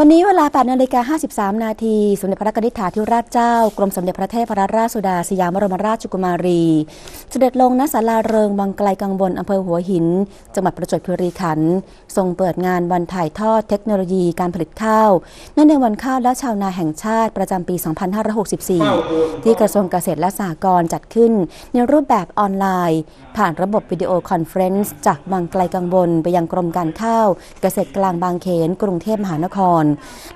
วันนี้เวลา 8 นาฬิกา 53 นาที สมเด็จพระนิธิถาธิราชเจ้า กรมสมเด็จพระเทพรัตนราชสุดาสยามบรมราชกุมารี เสด็จลงณศาลาเริงวังไกลกังวลอำเภอหัวหิน จังหวัดประจวบคีรีขันธ์ทรงเปิดงานวันถ่ายทอดเทคโนโลยีการผลิตข้าวเนื่องในวันข้าวและชาวนาแห่งชาติประจำปี 2564 ที่กระทรวงเกษตรและสหกรณ์จัดขึ้น ในรูปแบบออนไลน์ ผ่านระบบวิดีโอคอนเฟรนซ์จากวังไกลกังวลไปยังกรมการข้าว เกษตรกลางบางเขน กรุงเทพมหานคร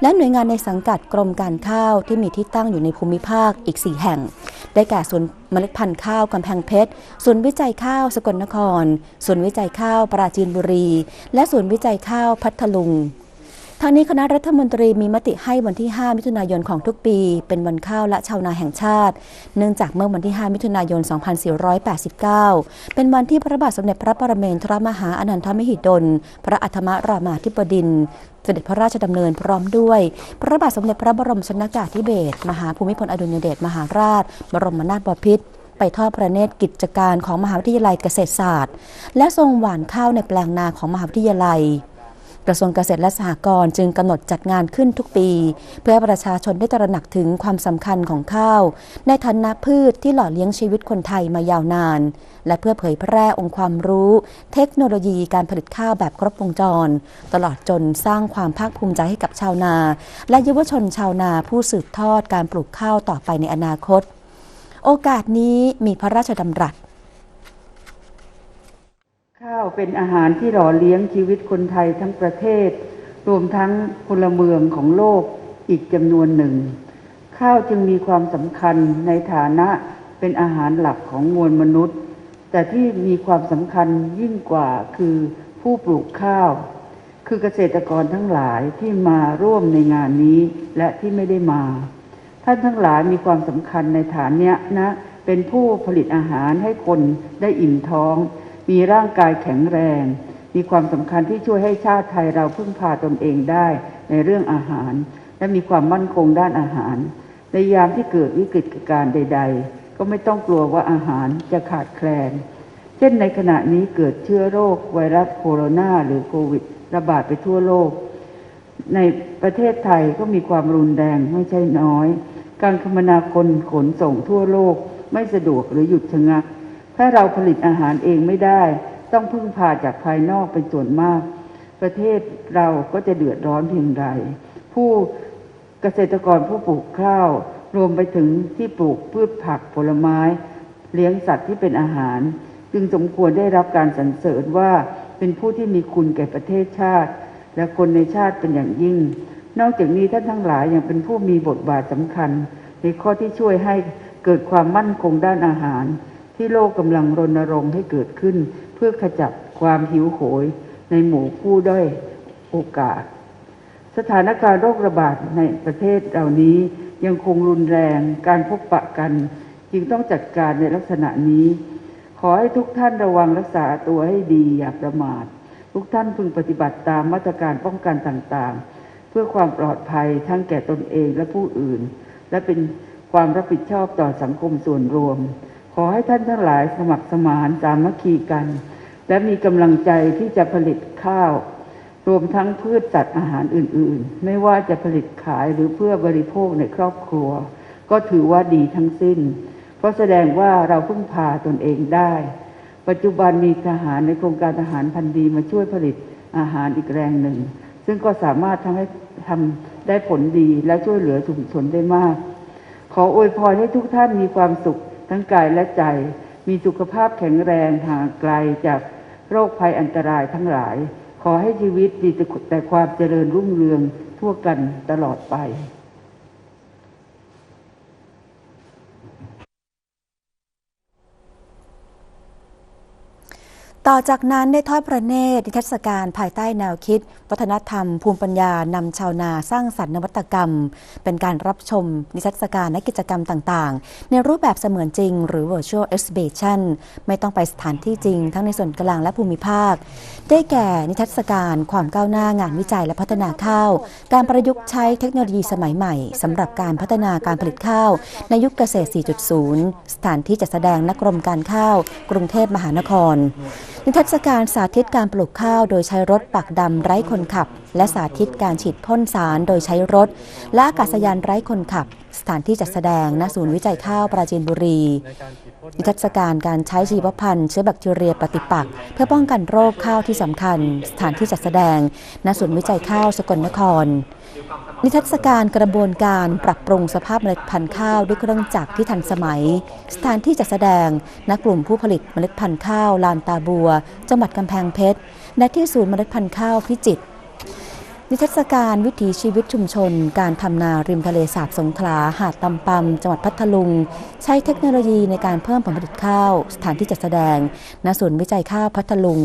และหน่วยงานในสังกัดกรมการข้าวที่มีที่ตั้งอยู่ในภูมิภาคอีก 4 แห่ง ได้แก่ศูนย์เมล็ดพันธุ์ข้าวกำแพงเพชรศูนย์วิจัยข้าวสกลนครศูนย์วิจัยข้าวปราจีนบุรี และศูนย์วิจัยข้าวพัทลุง ทางนี้คณะรัฐมนตรีมีมติให้วันที่ 5 มิถุนายนของทุกปี เป็นวันข้าวและชาวนาแห่งชาติ เนื่องจากเมื่อวันที่ 5 มิถุนายน 2489 เป็นวันที่พระบาทสมเด็จพระปรเมนทรมหาอนันทมหิดล พระอัฐมรามาธิบดินทรเสด็จพระราชดำเนินพร้อมด้วย พระบาทสมเด็จพระบรมชนกาธิเบศรมหาภูมิพลอดุลยเดชมหาราช บรมนาถบพิตรไปทอดพระเนตรกิจการของมหาวิทยาลัยเกษตรศาสตร์ และทรงหว่านข้าวในแปลงนาของมหาวิทยาลัย กระทรวงเกษตรและสหกรณ์จึงกำหนดจัดงานขึ้นทุกปี เพื่อให้ประชาชนได้ตระหนักถึงความสำคัญของข้าว ในฐานะพืชที่หล่อเลี้ยงชีวิตคนไทยมายาวนาน และเพื่อเผยแพร่องค์ความรู้ เทคโนโลยีการผลิตข้าวแบบครบวงจร ตลอดจนสร้างความภาคภูมิใจให้กับชาวนา และเยาวชนชาวนาผู้สืบทอดการปลูกข้าวต่อไปในอนาคต โอกาสนี้มีพระราชดำรัส ข้าวเป็นอาหารที่หล่อเลี้ยงชีวิตคนไทยทั้งประเทศ รวมทั้งพลเมืองของโลกอีกจำนวนหนึ่ง ข้าวจึงมีความสำคัญในฐานะเป็นอาหารหลักของมวลมนุษย์ แต่ที่มีความสำคัญยิ่งกว่าคือผู้ปลูกข้าว คือเกษตรกรทั้งหลายที่มาร่วมในงานนี้และที่ไม่ได้มา ท่านทั้งหลายมีความสำคัญในฐานเนี้ยนะเป็นผู้ผลิตอาหารให้คนได้อิ่มท้อง มีร่างกายแข็งแรง มีความสำคัญที่ช่วยให้ชาติไทยเราพึ่งพาตนเองได้ในเรื่องอาหาร และมีความมั่นคงด้านอาหาร ในยามที่เกิดวิกฤตการณ์ใด ๆ ก็ไม่ต้องกลัวว่าอาหารจะขาดแคลน เช่นในขณะนี้เกิดเชื้อโรคไวรัสโคโรนาหรือโควิด ระบาดไปทั่วโลก ในประเทศไทยก็มีความรุนแรงไม่ใช่น้อย การคมนาคมขนส่งทั่วโลกไม่สะดวกหรือหยุดชะงัก ถ้าเราผลิตอาหารเองไม่ได้ ต้องพึ่งพาจากภายนอกเป็นส่วนมาก ประเทศเราก็จะเดือดร้อนเพียงใด ผู้เกษตรกรผู้ปลูกข้าว รวมไปถึงที่ปลูกพืชผักผลไม้ เลี้ยงสัตว์ที่เป็นอาหาร จึงสมควรได้รับการสรรเสริญว่าเป็นผู้ที่มีคุณแก่ประเทศชาติ และคนในชาติเป็นอย่างยิ่ง นอกจากนี้ท่านทั้งหลายยังเป็นผู้มีบทบาทสำคัญ ในข้อที่ช่วยให้เกิดความมั่นคงด้านอาหาร ที่โลกกำลังรณรงค์ให้เกิดขึ้น เพื่อขจัดความหิวโหยในหมู่ผู้ด้อยโอกาส สถานการณ์โรคระบาดในประเทศเหล่านี้ยังคงรุนแรงการพบปะกัน จึงต้องจัดการในลักษณะนี้ ขอให้ทุกท่านระวังรักษาตัวให้ดีอย่าประมาท ทุกท่านพึงปฏิบัติตามมาตรการป้องกันต่างๆ เพื่อความปลอดภัยทั้งแก่ตนเองและผู้อื่น และเป็นความรับผิดชอบต่อสังคมส่วนรวม ขอให้ท่านทั้งหลายสมัครสมานสามัคคีกัน และมีกำลังใจที่จะผลิตข้าว รวมทั้งพืชสัตว์อาหารอื่นๆ ไม่ว่าจะผลิตขายหรือเพื่อบริโภคในครอบครัว ก็ถือว่าดีทั้งสิ้น เพราะแสดงว่าเราพึ่งพาตนเองได้ ปัจจุบันมีทหารในโครงการทหารพันธีมาช่วยผลิตอาหารอีกแรงหนึ่ง ซึ่งก็สามารถทำให้ทำได้ผลดีและช่วยเหลือชุมชนได้มาก ขออวยพรให้ทุกท่านมีความสุข ทั้งกายและใจ มีสุขภาพแข็งแรงห่างไกลจากโรคภัยอันตรายทั้งหลาย ขอให้ชีวิตมีแต่ความเจริญรุ่งเรืองทั่วกันตลอดไป ต่อจากนั้นได้ทอดพระเนตรนิทรรศการภายใต้แนวคิด วัฒนธรรม ภูมิปัญญานำชาวนาสร้างสรรค์นวัตกรรม เป็นการรับชมนิทรรศการและกิจกรรมต่างๆ ในรูปแบบเสมือนจริง หรือ virtual exhibition ไม่ต้องไปสถานที่จริง ทั้งในส่วนกลางและภูมิภาค ได้แก่นิทรรศการความก้าวหน้างานวิจัยและพัฒนาข้าว การประยุกต์ใช้เทคโนโลยีสมัยใหม่สำหรับการพัฒนาการผลิตข้าว ในยุคเกษตร 4.0 สถานที่จัดแสดงนักกรมการข้าว กรุงเทพมหานคร นิทรรศการสาธิตการปลูกข้าวโดยใช้รถปักดำไร้คนขับ และสาธิตการฉีดพ่นสารโดยใช้รถ และอากาศยานไร้คนขับ สถานที่จัดแสดงณศูนย์วิจัยข้าวปราจีนบุรี นิทรรศการการใช้ชีวพันธุ์เชื้อแบคทีเรียปฏิปักษ์เพื่อป้องกันโรคข้าวที่สำคัญ สถานที่จัดแสดงณศูนย์วิจัยข้าวสกลนคร นิทรรศการกระบวนการปรับปรุงสภาพเมล็ดพันธุ์ข้าวด้วยเครื่องจักรที่ทันสมัย สถานที่จัดแสดงณกลุ่มผู้ผลิตเมล็ดพันธุ์ข้าวลานตาบัว จังหวัดกำแพงเพชรและที่ศูนย์เมล็ดพันธุ์ข้าวพิจิตรนิทรรศการวิถีชีวิตชุมชน การทำนาริมทะเลสาบสงขลา หาดตำปำจังหวัดพัทลุง ใช้เทคโนโลยีในการเพิ่มผลผลิตข้าว สถานที่จัดแสดงณศูนย์วิจัยข้าวพัทลุง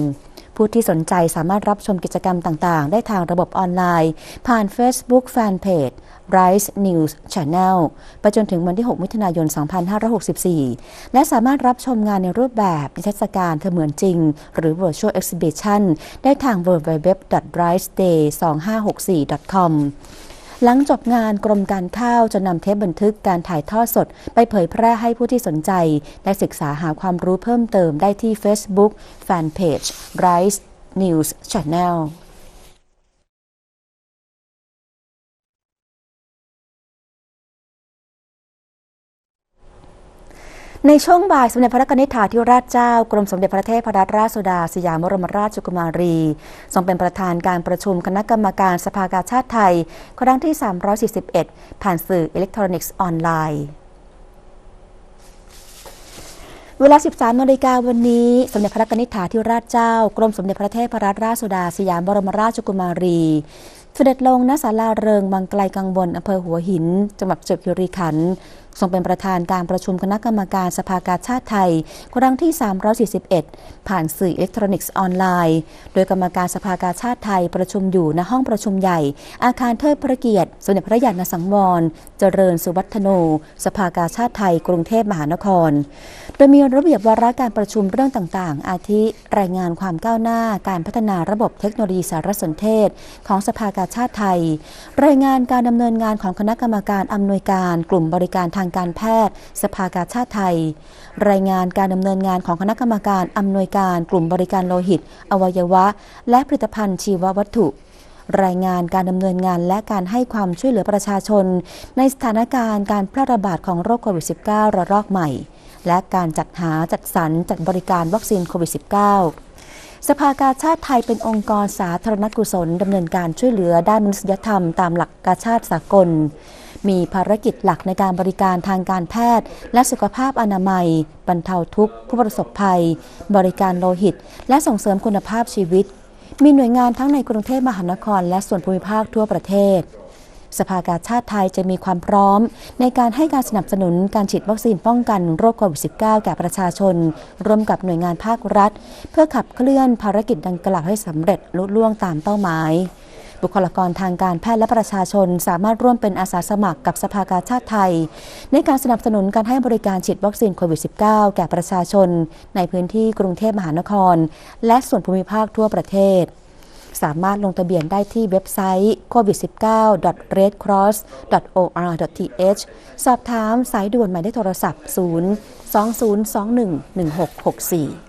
ผู้ที่สนใจสามารถรับชมกิจกรรมต่าง ๆ ได้ทางระบบออนไลน์ ผ่าน Facebook Fanpage Rise News Channel ไปจนถึงวันที่ 6 มิถุนายน 2564 และสามารถรับชมงานในรูปแบบนิทรรศการเสมือนจริง หรือ Virtual Exhibition ได้ทาง www.riseday2564.com หลังจบงานกรมการข้าวจะนำเทปบันทึกการถ่ายทอดสด ไปเผยแพร่ให้ผู้ที่สนใจ ได้ศึกษาหาความรู้เพิ่มเติมได้ที่ Facebook Fanpage Rice News Channel ในช่วงบ่ายสมเด็จพระนิษฐาธิราชเจ้า กรมสมเด็จพระเทพรัตนราชสุดา สยามบรมราชกุมารี ทรงเป็นประธานการประชุมคณะกรรมการสภากาชาติไทย ครั้งที่ 341 ผ่านสื่ออิเล็กทรอนิกส์ออนไลน์เวลา 13นาฬิกาวันนี้ สมเด็จพระนิษฐาธิราชเจ้า กรมสมเด็จพระเทพรัตนราชสุดา สยามบรมราชกุมารีเสด็จลงณศาลาเริงบางไกลกังวลอำเภอหัวหิน จังหวัดประจวบคีรีขันธ์ ทรงเป็นประธานการประชุมคณะกรรมการสภากาชาติไทย ครั้งที่ 341 ผ่านสื่ออิเล็กทรอนิกส์ออนไลน์ โดยกรรมการสภากาชาติไทยประชุมอยู่ณห้องประชุมใหญ่ อาคารเทิดพระเกียรติ สมเด็จพระยาณสังวร เจริญสุวัฒโน สภากาชาติไทย กรุงเทพมหานคร โดยมีระเบียบวาระการประชุมเรื่องต่างๆ อาทิรายงานความก้าวหน้าการพัฒนาระบบเทคโนโลยีสารสนเทศ ของสภากาชาติไทย รายงานการดำเนินงานของคณะกรรมการอำนวยการกลุ่มบริการทางางการแพทย์ สภากาชาติไทย รายงานการดำเนินงานของคณะกรรมการอำนวยการกลุ่มบริการโลหิต อวัยวะ และผลิตภัณฑ์ชีววัตถุรายงานการดำเนินงานและการให้ความช่วยเหลือประชาชน ในสถานการณ์การแพร่ระบาดของโรคโควิด -19 ระลอกใหม่ และการจัดหาจัดสรรจัดบริการวัคซีนโควิด -19 สภากาชาติไทยเป็นองค์กรสาธารณกุศลดำเนินการช่วยเหลือด้านมนุษยธรรมตามหลักกาชาติสากล มีภารกิจหลักในการบริการทางการแพทย์ และสุขภาพอนามัย บรรเทาทุกข์ ผู้ประสบภัย บริการโลหิต และส่งเสริมคุณภาพชีวิต มีหน่วยงานทั้งในกรุงเทพมหานคร และส่วนภูมิภาคทั่วประเทศสภากาชาติไทยจะมีความพร้อม ในการให้การสนับสนุนการฉีดวัคซีนป้องกันโรคโควิด -19 แก่ประชาชน ร่วมกับหน่วยงานภาครัฐ เพื่อขับเคลื่อนภารกิจดังกล่าวให้สำเร็จลุล่วงตามเป้าหมาย บุคลากรทางการแพทย์และประชาชน สามารถร่วมเป็นอาสาสมัครกับสภากาชาติไทย ในการสนับสนุนการให้บริการฉีดวัคซีนโควิด -19 แก่ประชาชน ในพื้นที่กรุงเทพมหานคร และส่วนภูมิภาคทั่วประเทศ สามารถลงทะเบียนได้ที่เว็บไซต์ covid19.redcross.or.th สอบถามสายด่วนหมายเลขโทรศัพท์ 0 2021 1664